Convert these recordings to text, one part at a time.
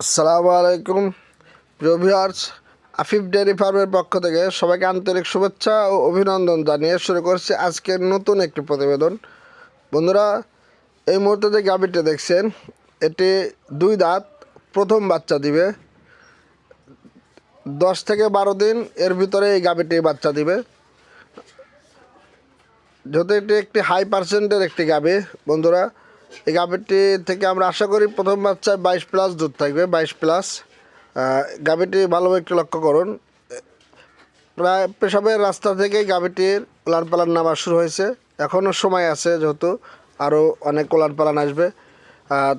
আসসালামু আলাইকুম। প্রিয় ভিউয়ার্স আফিফ ডেয়ারি ফার্মের পক্ষ থেকে সবাইকে আন্তরিক শুভেচ্ছা ও অভিনন্দন জানিয়ে শুরু করছি আজকের নতুন একটি প্রতিবেদন। বন্ধুরা, এই মুহূর্তে যে গাভীটি দেখছেন, এটি দুই দাঁত, প্রথম বাচ্চা দিবে। দশ থেকে বারো দিন এর ভিতরে এই গাভীটি বাচ্চা দিবে। যেহেতু এটি একটি হাই পার্সেন্টের একটি গাভী, বন্ধুরা এই গাভীটি থেকে আমরা আশা করি প্রথম বাচ্চায় বাইশ প্লাস দুধ থাকবে বাইশ প্লাস গাভীটি ভালোভাবে একটু লক্ষ্য করুন। প্রায় পেশাবের রাস্তা থেকেই গাভীটির উলান পালান নামা শুরু হয়েছে। এখনও সময় আছে যেহেতু আরও অনেক উলান পালান আসবে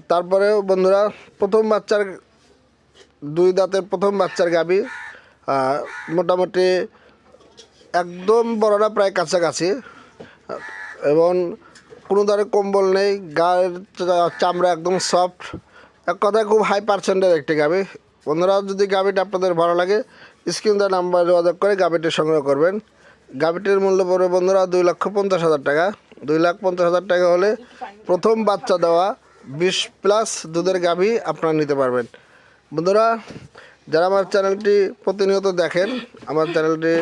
তারপরেও বন্ধুরা প্রথম বাচ্চার দুই দাঁতের প্রথম বাচ্চার আহ, মোটামুটি একদম বড়রা প্রায় কাছাকাছি। এবং কোনো ধরনের কম্বল নেই, গায়ের চামড়া একদম সফট এক কথায় খুব হাই পার্সেন্টের একটি গাভি। বন্ধুরা, যদি গাভিটা আপনাদের ভালো লাগে, স্ক্রিন দেওয়া নাম্বার যোগাযোগ করে গাভিটি সংগ্রহ করবেন। গাভিটির মূল্য পড়বে বন্ধুরা দুই লক্ষ পঞ্চাশ হাজার টাকা। দুই লাখ পঞ্চাশ হাজার টাকা হলে প্রথম বাচ্চা দেওয়া বিশ প্লাস দুধের গাভি আপনারা নিতে পারবেন। বন্ধুরা, যারা আমার চ্যানেলটি প্রতিনিয়ত দেখেন, আমার চ্যানেলটি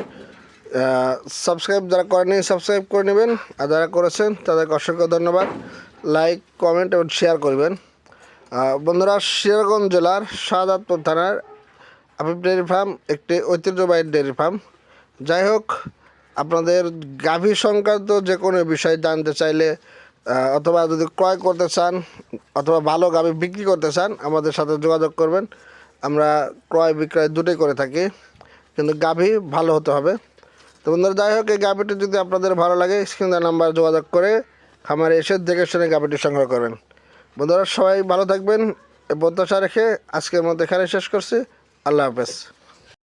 সাবস্ক্রাইব যারা করেনি সাবস্ক্রাইব করে নেবেন। আর যারা করেছেন, তাদেরকে অসংখ্য ধন্যবাদ। লাইক কমেন্ট এবং শেয়ার করবেন। বন্ধুরা, সিরাজগঞ্জ জেলার শাহজাদপুর থানার আফিফ ডেয়ারি ফার্ম, একটি ঐতিহ্যবাহী ডেয়ারি ফার্ম। যাই হোক, আপনাদের গাভী সংক্রান্ত যে কোনো বিষয় জানতে চাইলে অথবা যদি ক্রয় করতে চান, অথবা ভালো গাভী বিক্রি করতে চান, আমাদের সাথে যোগাযোগ করবেন। আমরা ক্রয় বিক্রয় দুটোই করে থাকি, কিন্তু গাভী ভালো হতে হবে। তো বন্ধুরা, যাই হোক, এই গাভীটি যদি আপনাদের ভালো লাগে স্ক্রিনের নাম্বার যোগাযোগ করে খামারে এসে দেখে শুনে গাভীটি সংগ্রহ করবেন। বন্ধুরা, সবাই ভালো থাকবেন প্রত্যাশা রেখে আজকের মধ্যে এখানে শেষ করছি। আল্লাহ হাফেজ।